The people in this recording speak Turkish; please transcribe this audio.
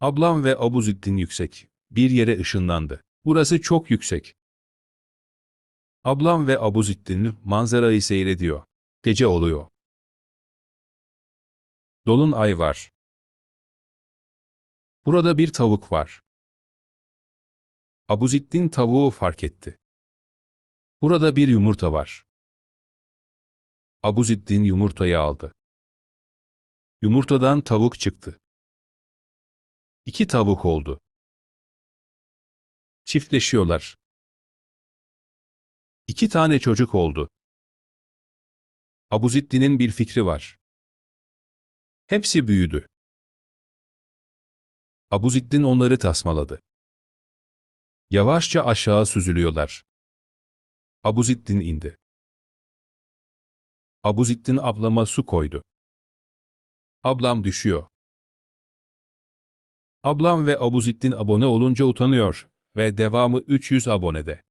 Ablam ve Abuzittin yüksek. Bir yere ışınlandı. Burası çok yüksek. Ablam ve Abuzittin manzarayı seyrediyor. Gece oluyor. Dolunay var. Burada bir tavuk var. Abuzittin tavuğu fark etti. Burada bir yumurta var. Abuzittin yumurtayı aldı. Yumurtadan tavuk çıktı. İki tavuk oldu. Çiftleşiyorlar. İki tane çocuk oldu. Abuzittin'in bir fikri var. Hepsi büyüdü. Abuzittin onları tasmaladı. Yavaşça aşağı süzülüyorlar. Abuzittin indi. Abuzittin ablama su koydu. Ablam düşüyor. Ablam ve Abuzittin abone olunca utanıyor ve devamı 300 abonede.